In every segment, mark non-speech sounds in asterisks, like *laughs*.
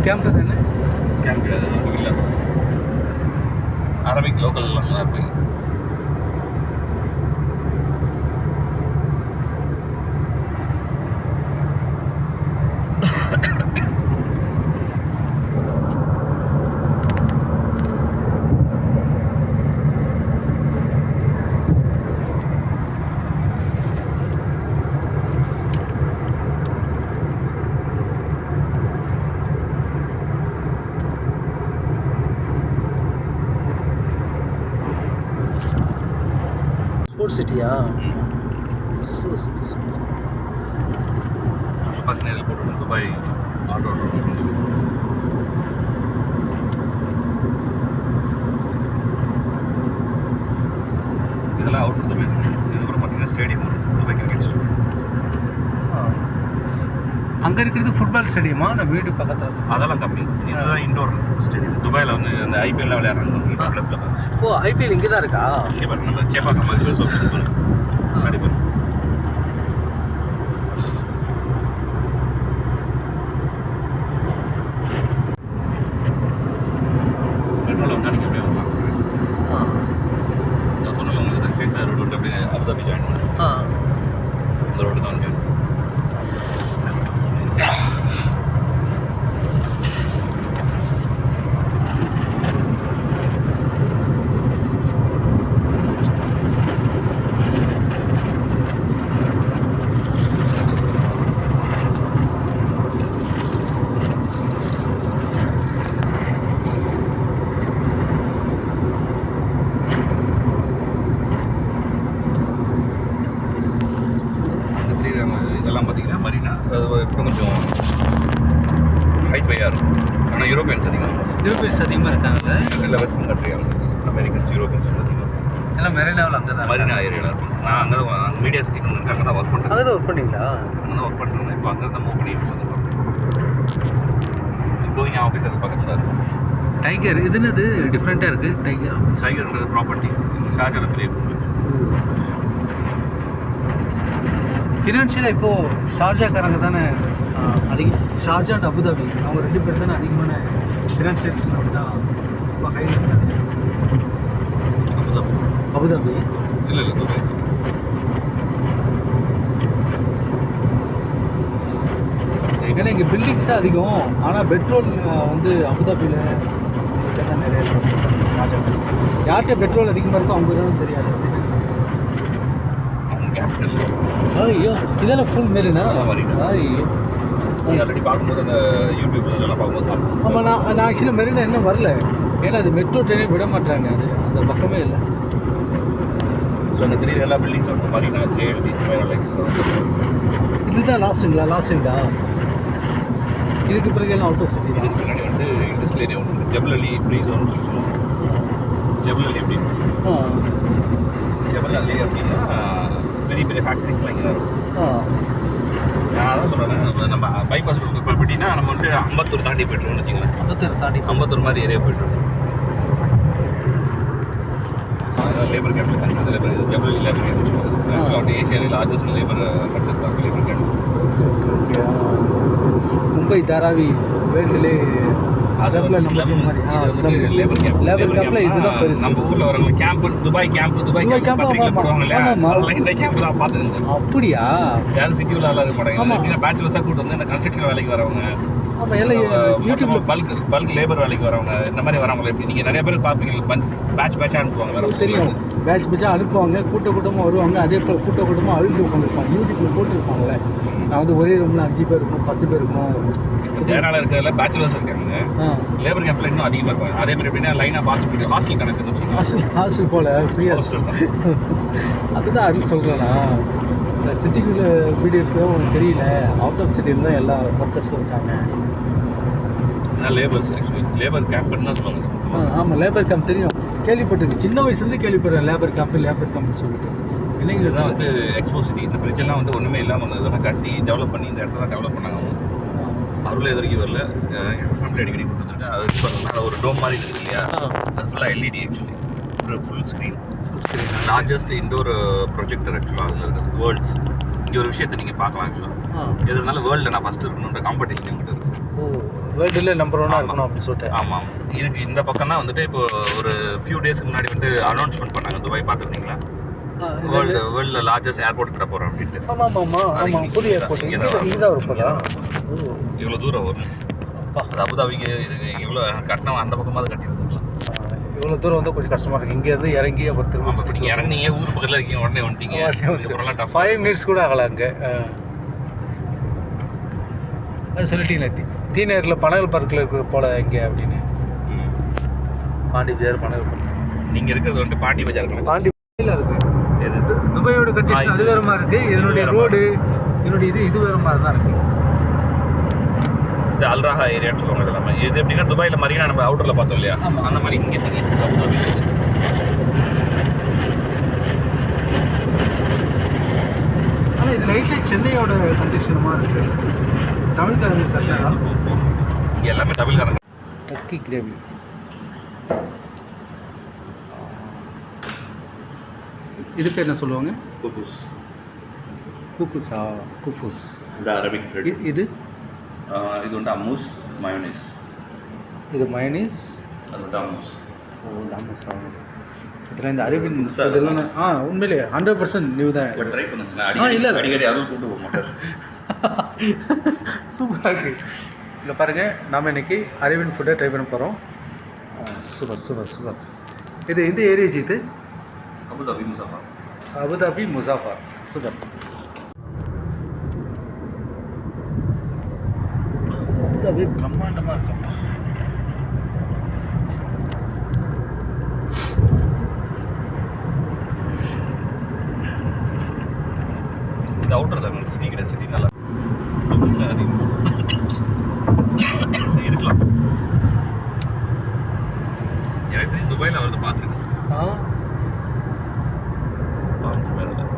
இதுவும் கேம்ப் தானே? கேம்ப் கிடையாது அது வந்து வில்லாஸ் அரபிக் லோக்கல் எல்லாம் தான் இருப்பீங்க ஸ்போர்ட்ஸ் சிட்டியா சூப்பர் சூப்பர் சூப்பர் பார்த்தீங்கன்னா இதில் போட்டு துபாய் ஆட்டோ இதெல்லாம் அவுட் துபாய் இதுக்கப்புறம் பார்த்தீங்கன்னா ஸ்டேடியம் துபாய் கிரிக்கெட் ஸ்டேடியம் அங்கே இருக்கிறது ஃபுட்பால் ஸ்டேடியமா நம்ம வீடு பக்கத்தில் அதெல்லாம் கம்மி. இதுதான் இண்டோர் ஸ்டேடியம் துபாயில் வந்து அந்த ஐபிஎல்லாம் விளையாடுறாங்க. ஓ ஐபிஎல் இங்கே தான் இருக்கா? இங்கே பாருங்க நம்ம சேப்பாக்கம் மாதிரி சொல்லி பாருங்க முன்னாடி பாருங்க. மெட்ரோவில் வந்தால் நீங்கள் அப்படியே வரலாம். நான் உங்களுக்கு ரோடு அப்படியே அபுதாபி ஜாயின் பண்ணேன் ஆ இந்த ரோடு தான் வந்து அந்த த்ரீ இதெல்லாம் பார்த்தீங்கன்னா மரீனா அது இப்போ கொஞ்சம் ஹைட் பையாக இருக்கும் ஆனால் யூரோப்பியன்ஸ் அதிகம் யூரோப்பியன்ஸ் அதிகமாக இருக்காங்கல்ல இல்லை வெஸ்டர்ன் கண்ட்ரி அவங்க அமெரிக்கன்ஸ் யூரோப்பியன்ஸ் அதிகம் எல்லாம் மெரினாவில் அங்கே தான் மரீனா ஏரியாவில் இருக்கும். நான் அங்கே தான் மீடியா சிட்டி இருக்கு அங்கே தான் ஒர்க் பண்ணுறேன் அங்கே தான் ஒர்க் பண்ணீங்களா? அங்கே தான் ஒர்க் பண்ணுறேன் இப்போ அங்கே தான் மூவ் பண்ணிட்டு வந்துருக்கோம் இப்போ என் ஆஃபீஸ் அது பக்கத்தில் தான் இருக்கும் டைகர் இது என்னது? டிஃப்ரெண்ட்டாக இருக்குது டைகர் டைகர்ன்றது ப்ராப்பர்ட்டி ஷாஜாவில் பெரிய ஃபினான்ஷியலாக இப்போது ஷார்ஜாக்காரங்க தானே? அதிகம் ஷார்ஜா அண்ட் அபுதாபி. அவங்க ரெண்டு பேர் தானே அதிகமான ஃபினான்ஷியல் அப்படின்னா ரொம்ப இருக்காங்க அபுதாபி. அபுதாபி. இல்லை இல்லை துபாய் ஏன்னா இங்கே பில்டிங்ஸ் அதிகம். ஆனால் பெட்ரோல் வந்து அபுதாபியில் தான் நிறைய இருக்கு. ஷார்ஜா யார்கிட்ட பெட்ரோல் அதிகமாக இருக்கோ அவங்க தான் தெரியாது ஐயோ இதெல்லாம் ஃபுல் மெரினா அதான் Marina. ஐயோ. ஆல்ரெடி பார்க்கும்போது அந்த யூடியூப்ல இதெல்லாம் பார்க்கும்போது. ஆமாம் நான் நான் ஆக்சுவலி மெரினா இன்னும் வரல. ஏன்னா அது மெட்ரோ ட்ரெயினே விட மாட்டாங்க அது அந்த பக்கமே இல்லை. ஸோ அந்த த்ரீ எல்லா பில்டிங்ஸ் வந்து மரீனா ஜேஎல்டி துபாய் லைக்ஸ் இதுதான் லாஸ்ட்டுங்களா லாஸ்ட்டுங்களா இதுக்கு பிறகு எல்லாம் அவுட் ஆஃப் சிட்டி இதுக்கு பின்னாடி வந்து இண்டஸ்ட்ரியல் ஏரியா ஒன்று ஜபல் அலி ஃப்ரீ ஜோன் சொல்லி சொல்லுவாங்க. ஜபல் அலி அப்படின்னு. ஜபல் அலி அப்படின்னா பெரிய பெரிய ஃபேக்ட்ரிஸ்லாம் இங்கே தான் இருக்கும். நான் அதான் சொல்கிறேன் நம்ம பைபாஸ் இப்போ எப்படின்னா நம்ம வந்து அம்பத்தூர் தாண்டி போய்ட்டுருவோம்னு வச்சுங்களேன் அம்பத்தூர் தாண்டி. அம்பத்தூர் மாதிரி ஏரியா போய்ட்டுருவோம். லேபர் கேபிள் தங்குறது லேபர் இது ஜபல் அலி லேபர் ஆக்சுவலாக ஏஷியாவில் லார்ஜஸ்ட் லேபர் கட்டு தான் லேபர் கேபிள் ஓகே. மும்பை தாராவி வேர்ல்டுலே அப்படியா? யாரும் மாட்டாங்க ஆமா. எப்படின்னா பேச்சுலர்ஸாக கூட்டு வந்து இந்த கன்ஸ்ட்ரக்ஷன் வேலைக்கு வரவங்க யூடியூப்ல பல்க் பல்க் லேபர் வேலைக்கு வரவங்க இந்த மாதிரி வரவங்க எப்படி? நீங்க நிறைய பேர் பார்ப்பீங்க பேட்ச் பேட்சாக அனுப்புவாங்க வேற தெரியும். பேட்ச் பேட்சாக அனுப்புவாங்க கூட்ட கூட்டமாக வருவாங்க. அதே போல் கூட்ட கூட்டமாக அழுது உட்காந்துருப்பாங்க யூடியூப்ல போட்டுருப்பாங்கல்ல. நான் வந்து ஒரே ரூமில் அஞ்சு பேர் இருக்கும் பத்து பேர் இருக்கும். இப்போ தேனால இருக்கிறதுல பேச்சுலர்ஸ் இருக்காங்க லேபர் கேம்ப்ல இன்னும் அதிகமாக இருப்பாங்க. அதே மாதிரி எப்படின்னா லைனாக பார்த்து போயிட்டு ஹாஸ்டல் கணக்கு ஹாஸ்டல் ஹாஸ்டல் போல் ஃப்ரீயாக அதுதான் அருள் சொல்கிறேன்னா சிட்டிக்குள்ளே வீடு இருக்கிறது உனக்கு தெரியல. அவுட் ஆஃப் சிட்டியில் தான் எல்லா ஒர்க்கர்ஸும் இருக்காங்க. லேபர்ஸ் ஆக்சுவலி லேபர் கேம்ப்னு தான் சொல்லுவாங்க. ஆமாம் லேபர் கேம்ப் தெரியும். கேள்விப்பட்டிருக்கு. சின்ன வயசுலேருந்து கேள்விப்படுறேன் லேபர் கேம்ப் லேபர் கேம்ப்னு சொல்லிட்டு. இல்லைங்க இதுதான் வந்து எக்ஸ்போ சிட்டி இந்த எல்லாம் வந்து ஒன்றுமே இல்லாமல் இருந்தது இதெல்லாம் கட்டி டெவலப் பண்ணி இந்த இடத்துல தான் டெவலப் பண்ணாங்க அவங்க. அருள் எது வரைக்கும் வரல. என் ஃபேமிலி அடிக்கடி கொடுத்துருக்கேன் அது பார்த்தீங்கன்னா ஒரு டோம் மாதிரி இருக்கு இல்லையா? அது ஃபுல்லாக LED actually full screen largest indoor projector ஆக்சுவலாக அதில் இருக்குது. வேர்ல்ட்ஸ் இங்கே ஒரு விஷயத்தை நீங்கள் பார்க்கலாம் ஆக்சுவலாக எது இருந்தாலும் வேர்ல்டில் நான் ஃபஸ்ட்டு இருக்கணுன்ற காம்படிஷன் எங்கிட்ட இருக்கு. ஓ வேர்ல்டுல நம்பர் ஒன்னாக ஆமா. இருக்கணும் அப்படின்னு சொல்லிட்டு. ஆமாம் இதுக்கு இந்த பக்கம் தான் வந்துட்டு இப்போ ஒரு ஃபியூ டேஸ்க்கு முன்னாடி வந்து அனௌன்ஸ்மெண்ட் பண்ணாங்க. துபாய் பார்த்துருந்தீங்களா? வேர்ல்டு. வேர்ல்டில் லார்ஜஸ்ட் ஏர்போர்ட் கிட்ட போகிறோம் அப்படின்ட்டு. ஆமா ஆமா ஆமா. அது ஆமா இங்க- புதிய ஏர்போர்ட் இங்கே தான் இருப்பதா? இவ்வளோ தூரம் வரும். அப்பா. அது அபுதாபிக்கு இது இவ்வளோ கட்டணம் அந்த பக்கமாவது கட்டி வந்துக்கலாம் இவ்வளோ தூரம் வந்து கொஞ்சம் கஷ்டமா இருக்கு. இங்க இருந்து இறங்கி அப்புறம் திரும்ப ஆமாம் இப்போ நீங்கள் இறங்குனீங்க ஊர் பக்கத்தில் இருக்கீங்க உடனே வந்துட்டீங்க. ஃபைவ் மினிட்ஸ் கூட ஆகல அங்கே. அது சொல்லிட்டீங்களே தீநேரில் பனகல் பார்க்கில் இருக்கிற போல இங்கே அப்படின்னு. பாண்டி பஜார் பனகல் பார்க் நீங்க இருக்கிறது வந்துட்டு பாண்டி பஜார் பாண்டி பஜாரில் இருக்கு. எது? துபாயோட கண்டிஷன் அது வேற மாதிரி இருக்கு. இது இதனுடைய ரோடு இதனுடைய இது இது வேற மாதிரி தான் இருக்கு. இது அல்ராஹா ஏரியான்னு சொல்லுவாங்க இது எல்லாமே இது எப்படின்னா துபாயில மரீனா நம்ம அவுட்டர்ல பார்த்தோம் இல்லையா. அந்த மாதிரி இங்கே தெரியும். அபுதாபியில் இது ஆனால் இது ரைட்டில் சென்னையோட கண்டிஷனமாக இருக்கு. தமிழ்காரங்க இங்க எல்லாமே தமிழ்காரங்க. Turkey gravy. இதுக்கு என்ன சொல்லுவாங்க? குபூஸ் குக்குஸா குஃபுஸ். இது அரபிக் பிரெட் இது? இது வந்து அம்மூஸ் மயோனைஸ் இது மயனீஸ் அது வந்து அம்மூஸ். ஓ லாமஸா இதில் இந்த எல்லாம் நான்- ஆ உண்மையிலே ஹண்ட்ரட் பர்சன்ட் நியூ தான். ட்ரை பண்ணுங்க. இல்ல. அடிக்கடி அருள் கூட்டு போக மாட்டார். *laughs* சூப்பராக இருக்கு. இங்கே பாருங்கள் நாம் இன்னைக்கு அரேபியன் ஃபுட்டை ட்ரை பண்ண போகிறோம் சூப்பர் சூப்பர் சூப்பர் இது எந்த ஏரியா இது Abu Dhabi Musaffah Abu Dhabi Musaffah. Super Abu Dhabi பிரம்மாண்டமாக இருக்கப்பா இது அவுட்டர் தான் சிட்டி கிடையாது சிட்டி நல்லா துபாயில அதிகமாக இருக்கலாம் எனக்கு தெரிஞ்சு துபாயில் அவர் பார்த்துருக்கேன் பாஞ்சு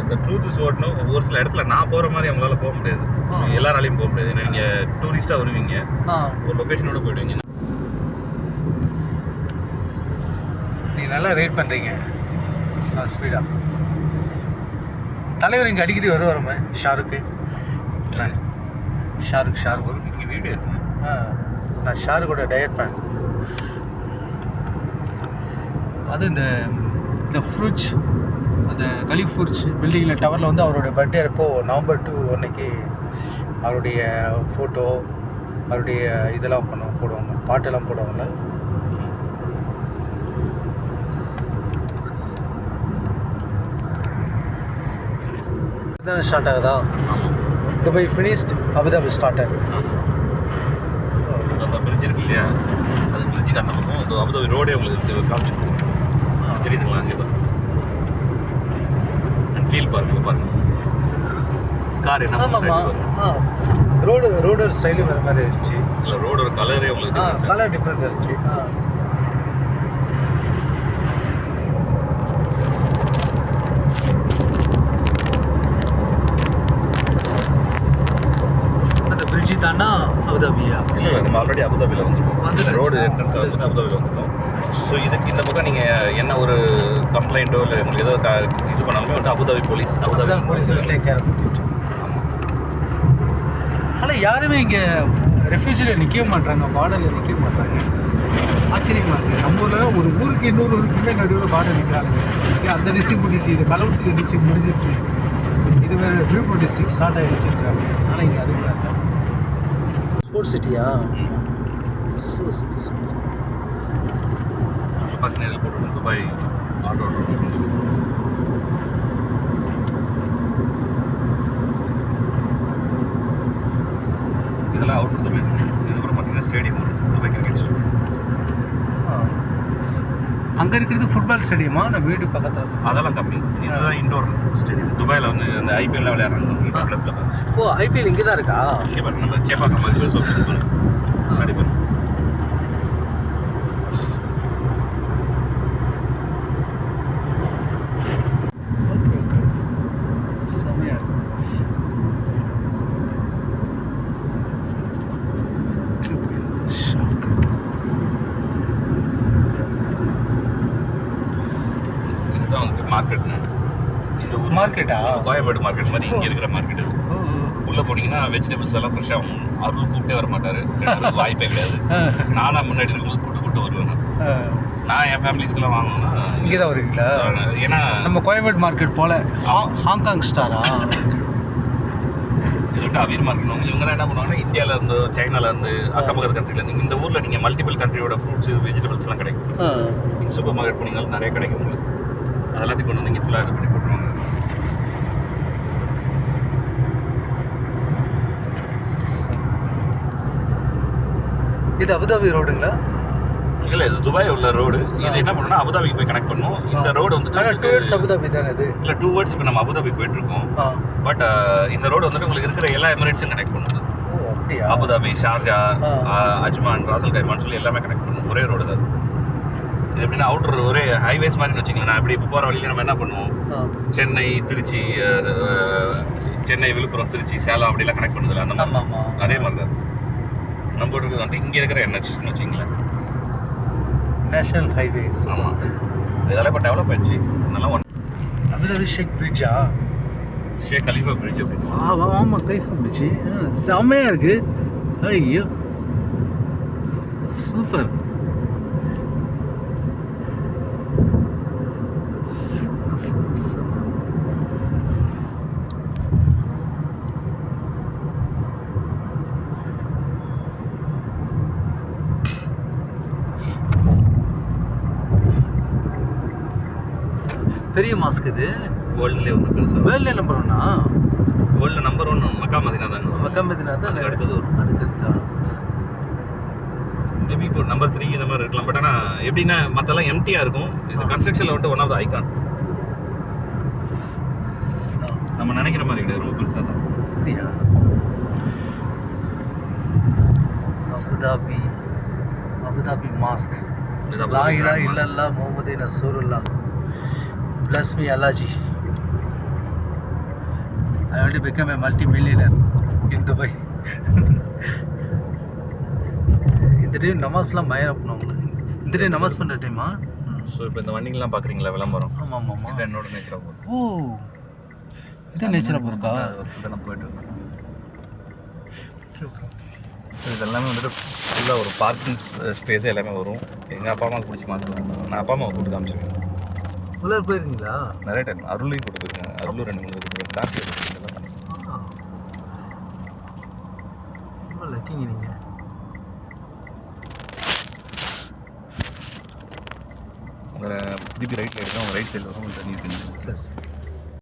இந்த ட்ரூத் இஸ் ஓட்டணும் ஒரு சில இடத்துல நான் போகிற மாதிரி அவங்களால போக முடியாது எல்லாராலையும் போக முடியாது ஏன்னா நீங்கள் டூரிஸ்ட்டாக வருவீங்க ஒரு லொக்கேஷனோட போயிடுவீங்க நீங்கள் நல்லா ரேட் பண்ணுறீங்க ஸ்பீடாக தலைவர் இங்கே அடிக்கடி வருவாருமே ஷாருக்கு? ஷாருக் ஷாருக் இங்கே வீடியோ இருக்குங்க ஆ. நான் ஷாருக்கோட டயட் ஃபேன் அது இந்த இந்த ஃப்ரூட்ஸ் அந்த கலீஃப் ஃப்ரூட்ஸ் பில்டிங்கில் டவரில் வந்து அவருடைய பர்த்டே அப்போ நவம்பர் டூ அன்னைக்கு அவருடைய ஃபோட்டோ அவருடைய இதெல்லாம் பண்ணுவோம் போடுவாங்க பாட்டெல்லாம் போடுவாங்கல்ல. இதுதானே ஸ்டார்ட் ஆகுதா? Dubai finished Abu Dhabi started அந்த பிரிட்ஜ் இருக்கு இல்லையா? அது பிரிட்ஜுக்கு அந்த பக்கம் இந்த அபுதாபி ரோடே உங்களுக்கு காமிச்சு கொடுக்கும் தெரியுதுங்களா? அங்கே பாருங்க. அண்ட் ஃபீல் பாருங்க பாருங்க. கார் என்ன ரோடு ரோடு ஸ்டைலு வேறு மாதிரி ஆயிடுச்சு. இல்லை ரோடோட கலரே உங்களுக்கு கலர் டிஃப்ரெண்ட் ஆயிடுச்சு ஆ அந்த பிரிட்ஜு தானா அபுதாபியா. இல்லை இல்லை நம்ம ஆல்ரெடி அபுதாபியில் வந்துருக்கோம். Road entrance. வந்து அபுதாபியில் வந்துருக்கோம் ஸோ இதுக்கு இந்த பக்கம் நீங்கள் என்ன ஒரு கம்ப்ளைண்ட்டோ இல்லை உங்களுக்கு ஏதோ இது பண்ணாலுமே வந்து Abu Dhabi police Abu Dhabi police take care ஆமாம் ஆனால் யாருமே இங்கே ரெஃப்யூஜியில் நிற்கவே மாட்டாங்க பார்டரில் நிற்கவே மாட்டாங்க ஆச்சரியமாக இருக்குது நம்ம ஊரில் ஒரு ஊருக்கு இன்னொரு ஊருக்குமே நடுவில் பார்டர் நிற்கிறாங்க ஏன் அந்த டிஸ்ட்ரிக் முடிஞ்சிச்சு இது கள்ளக்குறிச்சி டிஸ்ட்ரிக் முடிஞ்சிருச்சு. இது வேறு விழுப்புரம் டிஸ்ட்ரிக் ஸ்டார்ட் ஆகிடுச்சுன்றாங்க ஆனால் இங்கே அது கூட சிட்டியா சூப்பர் சூப்பர் சூப்பர் பார்த்தீங்கன்னா போட்டு துபாய் ஆட்டோ இதெல்லாம் அவுட் துபாய் இதுக்கப்புறம் பார்த்தீங்கன்னா ஸ்டேடியம் துபாய் கிரிக்கெட் ஸ்டேடியம் அங்கே இருக்கிறது ஃபுட்பால் ஸ்டேடியமா நம்ம வீடு பக்கத்தில் அதெல்லாம் கம்மி. இதுதான் இண்டோர் ஸ்டேடியம் துபாயில் வந்து அந்த ஐபிஎல்லாம் விளையாடுறாங்க. ஓ ஐபிஎல் இங்கே தான் இருக்கா? இங்கே நம்ம சேப்பாக்கம் மாதிரி சொல்லி பாருங்க நடைபெறும் ஓகே ஓகே ஓகே செமையாக இருக்கு இந்த ஷாக் ஷேக் மார்க்கெட்னு இந்த ஊர் Market-ஆ? கோயம்பேடு மார்க்கெட் மாதிரி இங்கே இருக்கிற மார்க்கெட் இது. உள்ளே போனீங்கன்னா வெஜிடபிள்ஸ் எல்லாம் ஃப்ரெஷ்ஷாக அருள் கூப்பிட்டே வர மாட்டாரு. *laughs* வாய்ப்பே கிடையாது. ஆ, நானா முன்னாடி இருக்கும்போது கூட்டு கூட்டு வருவேன் நான். என் ஃபேமிலிஸ்க்கெல்லாம் வாங்கணும்னா இங்கே தான் வருவீங்களா ஏன்னா நம்ம கோயம்பேடு மார்க்கெட் போல ஹாங்காங் ஸ்டாரா விட்டு அவீர் மார்க்கெட் இவங்க என்ன பண்ணுவாங்கன்னா இந்தியால இருந்து சைனால இருந்து அக்கம் பக்கத்து கண்ட்ரில இருந்து இந்த ஊர்ல நீங்க மல்டிபிள் கண்ட்ரியோட ஃப்ரூட்ஸ் வெஜிடபிள்ஸ் எல்லாம் கிடைக்கும். ஆ. நீங்க சூப்பர் மார்க்கெட் போனீங்கன்னா நிறைய கிடைக்கும் உங்களுக்கு. அதெல்லாத்தையும் கொண்டு வந்து இங்கே ஃபுல்லாக இது பண்ணி போட்டுருவாங்க. இது அபுதாபி ரோடுங்களா? இல்லை இது துபாய் உள்ள ரோடு. இது என்ன பண்ணணும்னா அபுதாபிக்கு போய் கனெக்ட் பண்ணும். இந்த ரோடு ஆனால் டூ இயர்ஸ் வந்துட்டு அபுதாபி தானே இது? இல்லை டூ வேர்ட்ஸ் இப்போ நம்ம அபுதாபி போயிட்டு இருக்கோம் பட் இந்த ரோடு வந்துட்டு உங்களுக்கு இருக்கிற எல்லா எமிரேட்ஸும் கனெக்ட் பண்ணுது. Abu Dhabi Sharjah Ajman Ras al Khaimah சொல்லி எல்லாமே கனெக்ட் பண்ணும். ஒரே ரோடு தான். இது எப்படின்னா அவுட்டர் ஒரே ஹைவேஸ் மாதிரி வச்சுக்கலாம் நான் இப்படி இப்போ போகிற வழியில நம்ம என்ன பண்ணுவோம்? சென்னை திருச்சி சென்னை விழுப்புரம் திருச்சி சேலம் அப்படிலாம் கனெக்ட் பண்ணுதில்ல அந்த மாதிரி. அதே மாதிரி தான் நம்ம இருக்கிறது வந்துட்டு இங்கே இருக்கிற என்ஹெச்னு வச்சிங்களேன் நேஷனல் ஹைவேஸ் ஆமாம் இதெல்லாம் இப்போ டெவலப் ஆயிடுச்சு. நல்லா ஒன் அபுதாபி ஷேக் பிரிட்ஜா ஷேக் கலிஃபா பிரிட்ஜ் ஆமாம் கைஃபா பிரிட்ஜு செம்மையாக இருக்கு. ஐயோ. சூப்பர். பெரிய மாஸ்க் இது. வேர்ல்டுலேயே ஒன்று பெருசாக வேர்ல்டு நம்பர் ஒன்னா வேர்ல்டில் நம்பர் ஒன் மக்கா மதினா தாங்க வரும். மக்கம்பதினா தான் அதுக்கு அடுத்தது அதுக்கு தான் மேபி இப்போ நம்பர் த்ரீ இந்த மாதிரி இருக்கலாம். பட் ஆனால் எப்படின்னா மற்றெல்லாம் எம்டியாக இருக்கும். இது கன்ஸ்ட்ரக்ஷனில் வந்துட்டு ஒன் ஆஃப் த ஐகான் நம்ம நினைக்கிற மாதிரி கிடையாது. ரொம்ப பெருசாக தான். அப்படியா? Abu Dhabi Abu Dhabi mosque இது லா அபுதாபி இலா grand mask. இல்லல்லா முகமது நசூருல்லா plus me அல்லாஜி I only become a multi millionaire in Dubai. *laughs* இந்த டைம் நமாஸ்லாம் பயணம் பண்ணுவாங்க இந்த டைம் நமாஸ் பண்ணுற டைமா ஸோ இப்போ இந்த வண்டிங்கெல்லாம் பார்க்குறீங்களா விளம்பரம்? ஆமாம் ஆமாம் இது ஆமாம் என்னோட நேச்சராக போகுது. ஓ. இதான் நேச்சராக போகிறக்கா நம்ம போயிட்டு ஓகே ஓகே ஓகே. ஸோ இது எல்லாமே வந்துட்டு ஃபுல்லாக ஒரு பார்க்கிங் ஸ்பேஸ் எல்லாமே வரும். எங்கள் அப்பா அம்மாவுக்கு பிடிச்சி மாற்றுவாங்க நான் அப்பா அம்மாவை கூப்பிட்டு காமிச்சிருக்கேன் உள்ளே போயிருந்தீங்களா நிறைய டைம் அருளையும் கூட்டு போயிருக்கேன் அருளும் ரெண்டு மூணு பேருக்கு டாக்டர் இதெல்லாம் லக்கிங்க நீங்கள் அதில் திருப்பி ரைட்டில் எடுக்கும் ரைட் சைடில் வரும் தண்ணி இருக்குது சார்.